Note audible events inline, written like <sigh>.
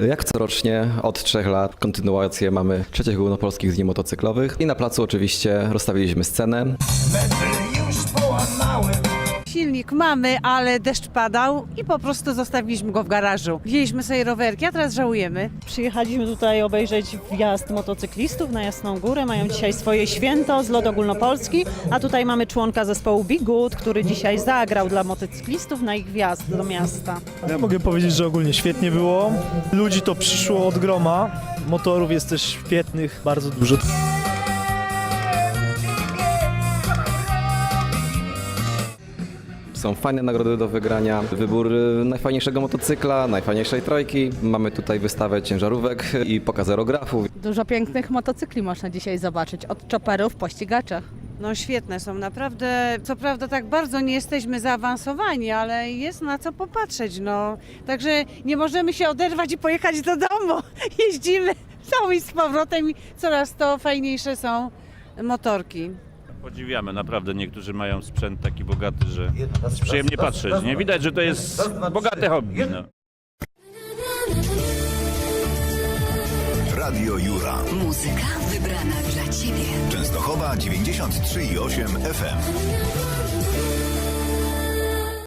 Jak corocznie od trzech lat kontynuację mamy trzecich ogólnopolskich dni motocyklowych i na placu oczywiście rozstawiliśmy scenę. Silnik mamy, ale deszcz padał i po prostu zostawiliśmy go w garażu. Wzięliśmy sobie rowerki, a teraz żałujemy. Przyjechaliśmy tutaj obejrzeć wjazd motocyklistów na Jasną Górę. Mają dzisiaj swoje święto, zlot ogólnopolski, a tutaj mamy członka zespołu Big Good, który dzisiaj zagrał dla motocyklistów na ich wjazd do miasta. Ja mogę powiedzieć, że ogólnie świetnie było. Ludzi to przyszło od groma. Motorów jest też świetnych, bardzo dużo. Są fajne nagrody do wygrania, wybór y, najfajniejszego motocykla, najfajniejszej trojki. Mamy tutaj wystawę ciężarówek i pokaz aerografów. Dużo pięknych motocykli można dzisiaj zobaczyć, od chopperów po ścigaczach. No świetne są, naprawdę. Co prawda tak bardzo nie jesteśmy zaawansowani, ale jest na co popatrzeć, no. Także nie możemy się oderwać i pojechać do domu. <laughs> Jeździmy cały i z powrotem i coraz to fajniejsze są motorki. Podziwiamy, naprawdę niektórzy mają sprzęt taki bogaty, że przyjemnie patrzeć. Nie widać, że to jest bogate hobby. No. Radio Jura. Muzyka wybrana dla Ciebie. Częstochowa 93,8 FM.